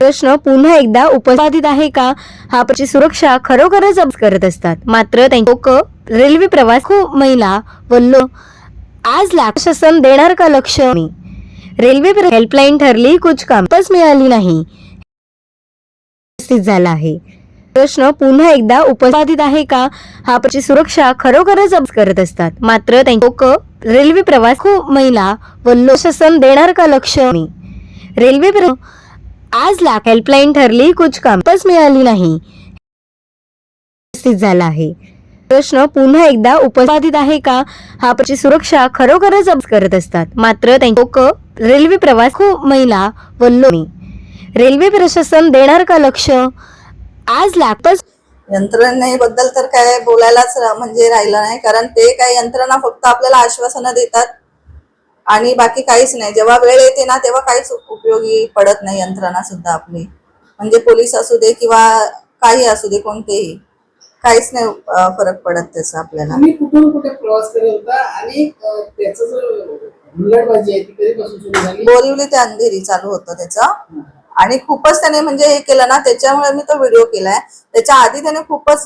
प्रश्न पुन्हा एकदा उपस्थित आहे का? हा प्रश्नाची सुरक्षा खरोखरच करत असतात. मात्र लोक रेल्वे प्रवास खूप महिला व लो आज लाख शासन देणार का लक्ष? रेल्वे हेल्पलाईन ठरली कुछ कामच मिळाली नाही. झाला आहे. प्रश्न पुन्हा एकदा उपस्थित आहे का? हा प्रश्नाची सुरक्षा खरोखरच करत असतात. मात्र लोक रेल्वे प्रवास खूप महिला व लो शासन देणार का लक्ष? रेल्वे आज लाख हेल्पलाईन ठरली कुछ काम मिळाली नाही. झाला आहे. प्रश्न पुन्हा एकदा उपस्थित आहे का? हा प्रश्नाची सुरक्षा खरोखरच करत असतात. मात्र लोक रेल्वे प्रवास खूप महिला व रेल्वे प्रशासन देणार का लक्ष? आज लॅपच यंत्रणेबद्दल तर काय बोलायलाच म्हणजे राहिलं नाही. कारण ते काय यंत्रणा फक्त आपल्याला आश्वासनं देतात. आणि बाकी काहीच नाही. जेव्हा वेळ येते ना तेव्हा काहीच उपयोगी पडत नाही यंत्रणा सुद्धा आपली. म्हणजे पोलीस असू दे किंवा काही असू दे कोणतेही. काहीच नाही फरक पडत त्याचा आपल्याला. कुठून कुठे प्रवास करत होता आणि त्याचं बोरिवली ते अंधेरी चालू होतं त्याचं. आणि खूपच त्याने म्हणजे हे केलं ना त्याच्यामुळे मी तो व्हिडिओ केलाय. त्याच्या आधी त्याने खूपच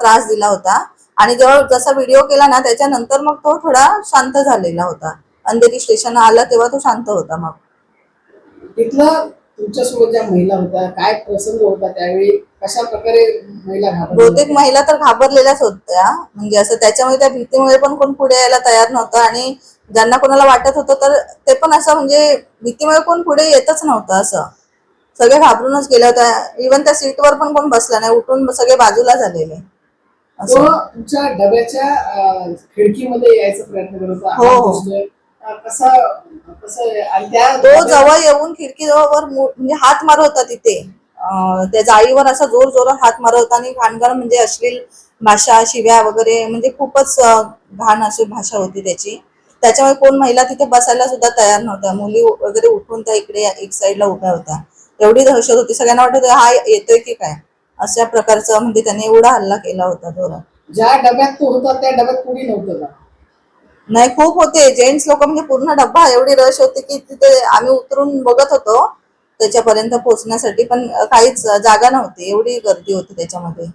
त्रास दिला होता. आणि जेव्हा जसा व्हिडिओ केला ना त्याच्यानंतर मग तो थोडा शांत झालेला होता. अंधेरी स्टेशन आला तेव्हा तो शांत होता मग. तिथलं तुमच्यासोबत ज्या महिला होत्या काय प्रसंग होता त्यावेळी? कशा प्रकारे महिला बहुतेक महिला तर घाबरलेल्याच होत्या. म्हणजे असं त्याच्यामुळे त्या भीतीमुळे पण कोण पुढे यायला तयार नव्हतं आणि ज्यांना कोणाला वाटत होतं तर ते पण असं म्हणजे भीतीमुळे कोण पुढे येतच नव्हतं असं. सगळे घाबरूनच गेले होत्या. इव्हन त्या सीटवर पण कोण बसला नाही. उठून सगळे बाजूला झालेले. तुमच्या डब्याच्या खिडकीमध्ये यायचा प्रयत्न करत होता. हो, हो. कसा कसं तो जवळ येऊन खिडकी जवळ म्हणजे हात मारत होता तिथे. त्या जाळीवर असा जोर जोरात हात मारत होता आणि घाणघाण म्हणजे अश्लील भाषा शिव्या वगैरे म्हणजे खूपच घाण अशी भाषा होती त्याची. त्याच्यामुळे कोण महिला तिथे बसायला सुद्धा तयार नव्हत्या. मुली वगैरे उठून त्या इकडे एक साईडला उभ्या होत्या. एवढी दहशत होती. सगळ्यांना वाटत हा येतोय की काय? अशा प्रकारचं म्हणजे त्याने एवढा हल्ला केला होता जोरात. ज्या डब्यात तो होता त्या डब्यात कोणी नव्हतं नाही खूप होते. जेंट्स लोक म्हणजे पूर्ण डब्बा. एवढी रश होती की तिथे आम्ही उतरून बघत होतो. त्याच्यापर्यंत पोहोचण्यासाठी पण काहीच जागा नव्हती. एवढी गर्दी होती त्याच्यामध्ये.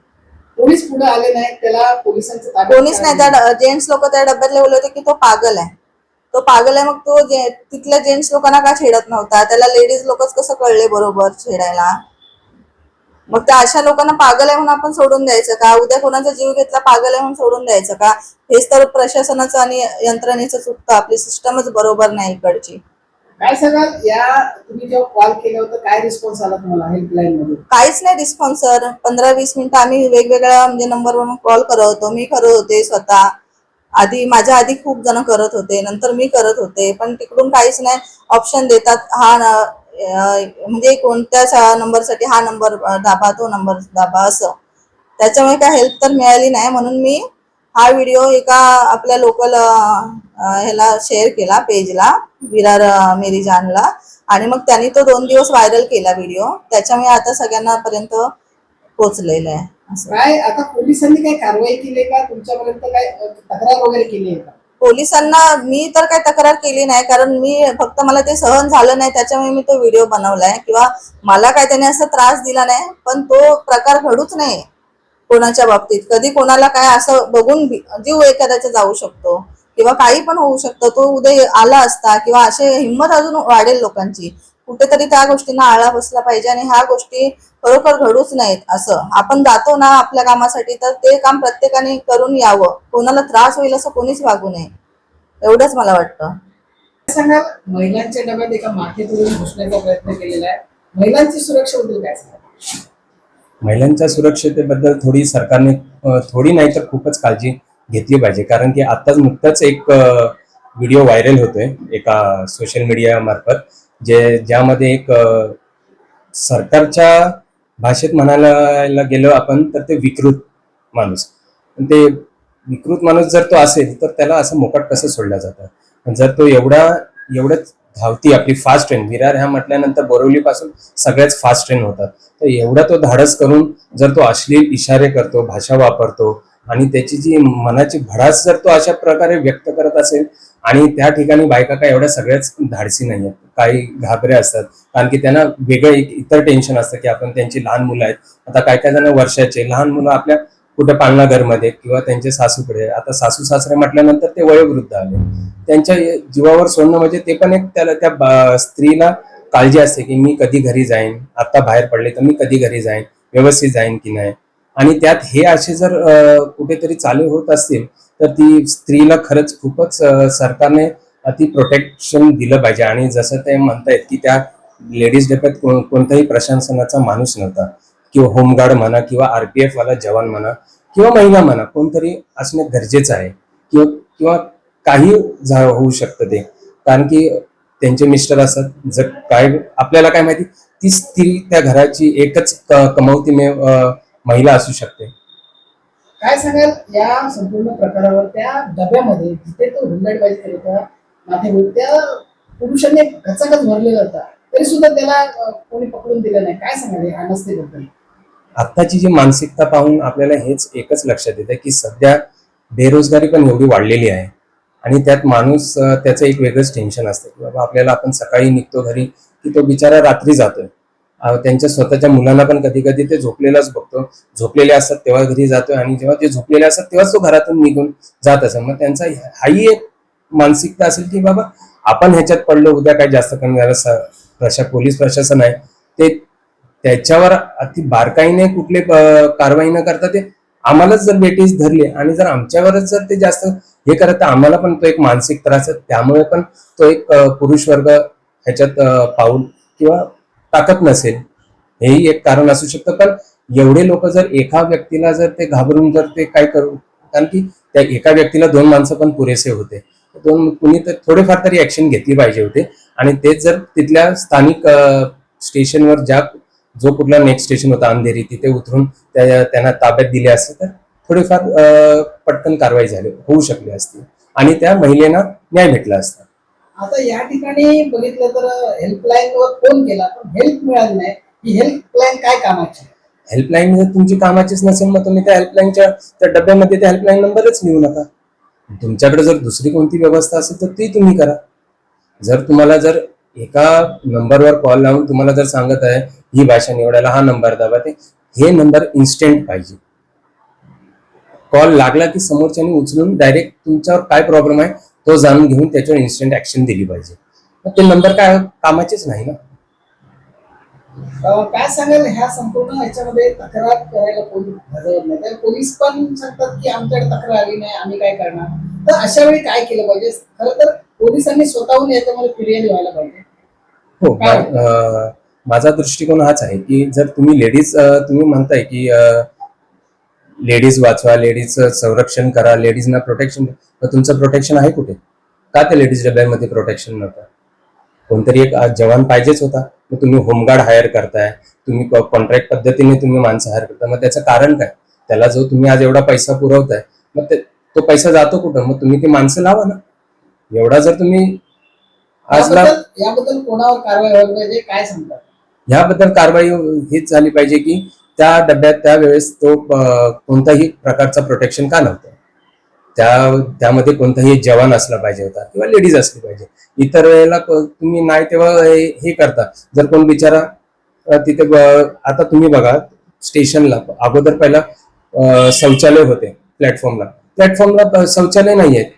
कोणीच पुढे आले नाही त्याला पोलिसांचं कोणीच नाही. त्या जेंट्स लोक त्या डब्यातले बोलले होते की तो पागल आहे. तो पागल आहे मग तो जे- तिथल्या जेंट्स लोकांना का छेडत नव्हता? त्याला लेडीज लोकच कसं कळले बरोबर छेडायला? मग त्या अशा लोकांना पागल आहे म्हणून आपण सोडून द्यायचं का? उद्या कोणाचा जीव घेतला पागल आहे म्हणून सोडून द्यायचं का? हेच तर प्रशासनाचं आणि यंत्रणेचं चुकतं. आपली सिस्टमच बरोबर नाही इकडची. काय सांगाल? या तुम्ही जेव्हा कॉल केलं होतं काय रिस्पॉन्स आला तुम्हाला हेल्पलाईन मध्ये काहीच नाही रिस्पॉन्स सर पंधरा वीस मिनिटं आम्ही वेगवेगळ्या म्हणजे नंबरवरून कॉल करत होतो. मी करत होते स्वतः. आधी माझ्या आधी खूप जण करत होते. नंतर मी करत होते. पण तिकडून काहीच नाही. ऑप्शन देतात. हा म्हणजे कोणत्या नंबरसाठी हा नंबर दाबा तो नंबर दाबा असं. त्याच्यामुळे काय हेल्प तर मिळाली नाही. म्हणून मी हा व्हिडिओ एका आपल्या लोकल ह्याला शेअर केला पेजला विरार मेरी जानला. आणि मग त्यांनी तो दोन दिवस व्हायरल केला व्हिडिओ त्याच्यामुळे आता सगळ्यांना पर्यंत पोहोचलेला आहे. काय आता पोलिसांनी काय कारवाई केली का? तुमच्यापर्यंत काय तक्रार वगैरे केली आहे का? पोलिसांना मी तर काही तक्रार केली नाही कारण मी फक्त मला ते सहन झालं नाही त्याच्यामुळे मी तो व्हिडिओ बनवलाय. किंवा मला काय त्याने असा त्रास दिला नाही पण तो प्रकार घडूच नाही कोणाच्या बाबतीत. कधी कोणाला काय असं बघून जीव एखाद्याचा जाऊ शकतो किंवा काही पण होऊ शकतं. तो उद्या आला असता किंवा असे हिंमत अजून वाढेल लोकांची. कुठेतरी त्या गोष्टींना आळा बसला पाहिजे आणि ह्या गोष्टी खरोखर घडूच नाहीत असं. आपण जातो ना आपल्या कामासाठी तर ते काम प्रत्येकाने करून यावं. कोणाला त्रास होईल असं कोणीच वागू नये. एवढंच मला वाटतं. काय सांगाल? महिलांच्या डब्यात एका माथेतून घुसण्याचा प्रयत्न केलेला आहे. महिलांची सुरक्षेबद्दल काय सांगाल? महिलांच्या सुरक्षतेबद्दल थोडी सरकारने थोडी नाही तर खूपच काळजी घेतली पाहिजे. कारण की आत्ताच नुकताच एक व्हिडिओ व्हायरल होतोय एका सोशल मीडिया मार्फत. जे ज्यामध्ये एक सरकारच्या भाषेत म्हणायला गेलो आपण तर ते विकृत माणूस. पण ते विकृत माणूस जर तो असेल तर त्याला असं मोकाट कसं सोडलं जातं? पण जर तो एवढा एवढंच धावती आपली फास्ट ट्रेन विरार ह्या म्हटल्यानंतर बोरवलीपासून सगळ्याच फास्ट ट्रेन होतात. तर एवढा तो धाडस करून जर तो अश्लील इशारे करतो भाषा वापरतो आणि त्याची जी मनाची भडास जर तो अशा प्रकारे व्यक्त करत असेल आणि त्या ठिकाणी बायका काय एवढ्या सगळ्याच धाडसी नाही आहेत काही घाबऱ्या असतात. कारण की त्यांना वेगळं एक इतर टेन्शन असतं की आपण त्यांची लहान मुलं आहेत. आता काय काय जण वर्षाचे लहान मुलं आपल्या कुठे पाळणा घरमध्ये किंवा त्यांचे सासूकडे. आता सासू सासरे म्हटल्यानंतर ते वयोवृद्ध आले. त्यांच्या जीवावर सोडणं म्हणजे ते पण एक त्याला त्या स्त्रीला काळजी असते की मी कधी घरी जाईन आता बाहेर पडले तर मी कधी घरी जाईन व्यवस्थित जाईन की नाही. आणि त्यात हे असे जर कुठेतरी चालू होत असतील तर ती स्त्रीला खरंच खूपच सरकारने अति प्रोटेक्शन दिलं पाहिजे. आणि जसं ते म्हणतायत की त्या लेडीज डब्यात को- कोणत्याही प्रशासनाचा माणूस नव्हता. किंवा होमगार्ड म्हणा किंवा आरपीएफ वाला जवान म्हणा किंवा महिला म्हणा कोणतरी असणे गरजेचं आहे. किंवा किंवा काही झा- होऊ शकतं ते. कारण की त्यांचे मिस्टर असतात जर काय आपल्याला काय माहिती ती स्त्री त्या घराची एकच कमावती कमवती मे महिला असू शकते. काय सांगाल या संपूर्ण प्रकारावर त्या डब्यामध्ये जिथे तो हुंडडबाजी करत होता माथे त्या पुरुषांनी गचागच भरलेला होता तरी सुद्धा त्याला कोणी पकडून दिलं नाही. काय सांगाल या अनस्थेबद्दल आत्ताची जी मानसिकता पाहून आपल्याला हेच एकच लक्षात येतं की सध्या बेरोजगारी पण एवढी वाढलेली आहे आणि त्यात माणूस त्याचं एक वेगळंच टेन्शन असतं की बाबा आपल्याला आपण सकाळी निघतो घरी की तो बिचारा रात्री जातोय. त्यांच्या स्वतःच्या मुलांना पण कधी कधी ते झोपलेलाच बघतो. झोपलेले असतात तेव्हा घरी जातोय आणि जेव्हा ते झोपलेले असतात तेव्हाच तो घरातून निघून जात असेल. मग त्यांचा हाही एक मानसिकता असेल की बाबा आपण ह्याच्यात पडलो उद्या काही जास्त कमी झालं स- प्रशा पोलीस प्रशासन आहे. ते त्याच्यावर अति बारकाईने कुठले कारवाई न करता ते आम्हालाच जर बेटीस धरले आणि जर आमच्यावरच जर ते जास्त हे करत तर आम्हाला पण तो एक मानसिक त्रास त्यामुळे पण तो एक पुरुष वर्ग ह्याच्यात पाऊल किंवा ताकद नसेल हेही एक कारण असू शकतं. पण एवढे लोक जर एका व्यक्तीला जर ते घाबरून जर ते काय करू कारण की त्या एका व्यक्तीला दोन माणसं पण पुरेसे होते. दोन कुणी तर थोडेफार तरी ऍक्शन घेतली पाहिजे होते. आणि तेच जर तिथल्या स्थानिक स्टेशनवर ज्या जो कुठला नेक्स्ट स्टेशन होता अंधेरी तिथे उतरून त्या- त्यांना ताब्यात दिले असते तर थोडेफार पटकन कारवाई झाली होऊ शकली असती. आणि त्या महिलेला न्याय भेटला असता. आता या ठिकाणी बघितलं तर हेल्पलाईनवर फोन केला पण हेल्प मिळाली नाही. ही हेल्पलाईन काय कामाची हेल्पलाईन म्हणजे जर तुमची कामाचीच नसेल मग तुम्ही त्या हेल्पलाईनच्या त्या डब्यामध्ये त्या हेल्पलाईन नंबरच लिहू नका. तुमच्याकडे जर दुसरी कोणती व्यवस्था असेल तर ती तुम्ही करा. जर तुम्हाला जर एका नंबरवर कॉल लावून तुम्हाला जर सांगत आहे ही भाषा निवडायला हा नंबर दाबा ते हे नंबर इन्स्टंट पाहिजे. कॉल लागला की समोरच्याने उचलून डायरेक्ट तुमच्यावर काय प्रॉब्लेम आहे तो जाणून घेऊन त्याच्यावर इन्स्टंट ऍक्शन दिली पाहिजे. ते नंबर काय कामाचेच नाही ना? काय सांगाल? ह्या संपूर्ण ह्याच्यामध्ये तक्रार करायला तर पोलीस पण सांगतात की आमच्याकडे तक्रार आली नाही आम्ही काय करणार? तर अशा वेळी काय केलं पाहिजे? खरं तर पोलिसांनी स्वतःहून याच्यामध्ये फिर्यादी व्हायला पाहिजे. हो माझा दृष्टिकोन हाच आहे की जर तुम्ही लेडीज तुम्ही म्हणताय की लेडीज वाचवा लेडीज संरक्षण करा लेडीजना प्रोटेक्शन तर तुमचं प्रोटेक्शन आहे कुठे? का त्या लेडीज डब्यामध्ये प्रोटेक्शन नव्हतं? कोणतरी एक जवान पाहिजेच होता. मग तुम्ही होमगार्ड हायर करताय तुम्ही कॉन्ट्रॅक्ट पद्धतीने तुम्ही माणसं हायर करता मग त्याचं कारण काय? त्याला जो तुम्ही आज एवढा पैसा पुरवताय मग ते पैसा जातो कुठं? मग तुम्ही ती माणसं लावा ना. एवढा जर तुम्ही आज याबद्दल याबद्दल कोणावर कारवाई व्हायला पाहिजे काय सांगतात? ह्याबद्दल कारवाई हीच झाली पाहिजे की त्या डब्यात त्यावेळेस तो कोणताही प्रकारचा प्रोटेक्शन का नव्हतं? त्या त्यामध्ये कोणताही जवान असला पाहिजे होता किंवा लेडीज असली पाहिजे. इतर वेळेला तुम्ही नाही तेव्हा हे हे करता. जर कोण बिचारा तिथे ब- आता तुम्ही बघा स्टेशनला अगोदर पहिला शौचालय होते प्लॅटफॉर्मला प्लॅटफॉर्मला शौचालय नाही आहेत.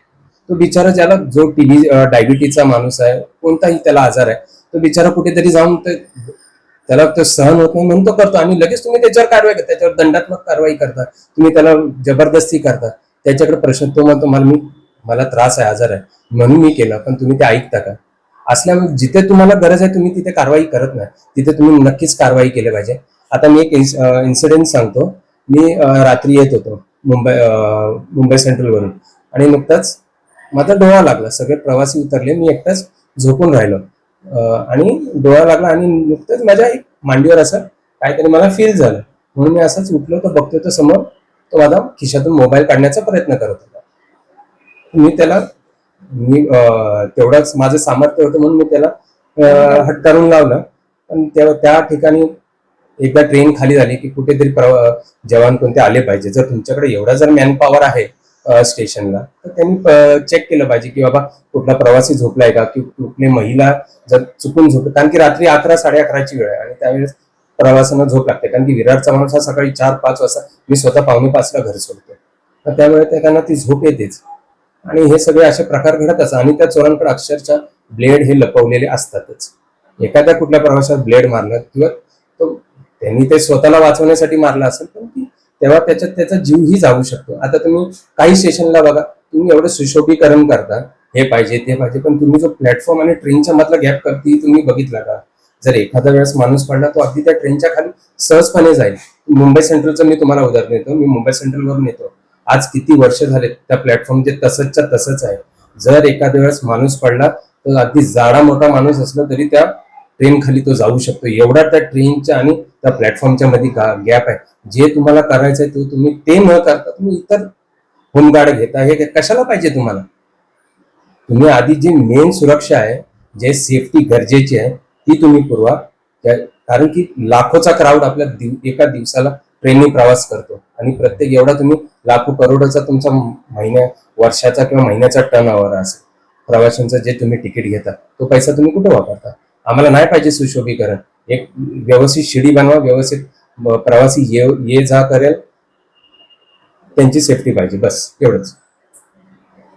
तो बिचारा ज्याला जो टीबी डायबिटीजचा माणूस आहे कोणताही त्याला आजार आहे तो बिचारा कुठेतरी जाऊन ते त्याला तो सहन होत नाही म्हणून तो करतो. आणि लगेच तुम्ही त्याच्यावर कारवाई करता. त्याच्यावर दंडात्मक कारवाई करता. तुम्ही त्याला जबरदस्ती करता. त्याच्याकडे प्रश्न तो म्हणतो मला मी मला त्रास आहे आजार आहे. म्हणून मी केलं पण तुम्ही ते ऐकता का? असल्यामुळे जिथे तुम्हाला गरज आहे तुम्ही तिथे कारवाई करत नाही. तिथे तुम्ही नक्कीच कारवाई केली पाहिजे. आता मी एक इन्सिडेंट सांगतो. मी रात्री येत होतो मुंबई मुंबई सेंट्रलवरून आणि नुकताच माझा डोळा लागला. सगळे प्रवासी उतरले. मी एकटाच झोपून राहिलो. आणि डोळा लागला आणि नुकतंच माझ्या एक मांडीवर असं काहीतरी मला फील झालं. म्हणून मी असंच उठलो तर बघतो तर समोर तो माझा खिशातून मोबाईल काढण्याचा प्रयत्न करत होता. मी त्याला मी तेवढाच माझं सामर्थ्य होतं म्हणून मी त्याला हटकारून लावलं. पण त्या त्या ठिकाणी एकदा ट्रेन खाली झाली की कुठेतरी प्रवा- जवान कोणते आले पाहिजे. जर तुमच्याकडे एवढा जर मॅन पॉवर आहे स्टेशनला. तर त्यांनी चेक केलं पाहिजे की बाबा कुठला प्रवासी झोपलाय का की कुठली महिला जर चुकून झोप कारण की रात्री अकरा साडे अकराची वेळ आहे आणि त्यावेळेस प्रवासांना झोप लागते. कारण की विरारचा माणूस हा सकाळी चार पाच वाजता मी स्वतः पावणे पाचला घर सोडतो. तर त्यामुळे त्यांना ती झोप येतेच. आणि हे सगळे असे प्रकार घडत असतात आणि त्या चोरांकडे अक्षरशः ब्लेड हे लपवलेले असतातच. एखाद्या कुठल्या प्रवाशात ब्लेड मारलं किंवा तो त्यांनी ते स्वतःला वाचवण्यासाठी मारलं असेल पण ती तेव्हा त्याच्यात त्याचा जीवही जाऊ शकतो. आता तुम्ही काही स्टेशनला बघा तुम्ही एवढं सुशोभीकरण करता हे पाहिजे ते पाहिजे पण तुम्ही जो प्लॅटफॉर्म आणि ट्रेनच्या मधला गॅप करती तुम्ही बघितला का? जर एखाद्या वेळेस माणूस पडला तो अगदी त्या ट्रेनच्या खाली सहजपणे जाईल. मुंबई सेंट्रलचं मी तुम्हाला उदाहरण देतो. मी मुंबई सेंट्रलवरून येतो. आज किती वर्ष झाले त्या प्लॅटफॉर्म जे तसंचच्या तसंच आहे. जर एखाद्या वेळेस माणूस पडला तर अगदी जाडा मोठा माणूस असला तरी त्या ट्रेन खाली तो जाऊ शकतो. एवढा त्या ट्रेनच्या आणि त्या प्लॅटफॉर्मच्या मध्ये गॅप आहे. जे तुम्हाला करायचं आहे ते तुम्ही ते न करता तुम्ही इतर होमगार्ड घेता. हे कशाला पाहिजे तुम्हाला? तुम्ही आधी जी मेन सुरक्षा आहे जे सेफ्टी गरजेची आहे ती तुम्ही पुरवा. कारण की लाखोचा क्राऊड आपल्या दिव- एका दिवसाला ट्रेनने प्रवास करतो. आणि प्रत्येक एवढा तुम्ही लाखो करोडचा तुमचा महिन्या वर्षाचा किंवा महिन्याचा टर्न ओव्हर असेल. प्रवाशांचा जे तुम्ही तिकीट घेता तो पैसा तुम्ही कुठे वापरता? आम्हाला नाही पाहिजे सुशोभीकरण. एक व्यवस्थित शिडी बनवा व्यवस्थित प्रवासी ये ये जा करेल. त्यांची सेफ्टी पाहिजे बस एवढंच.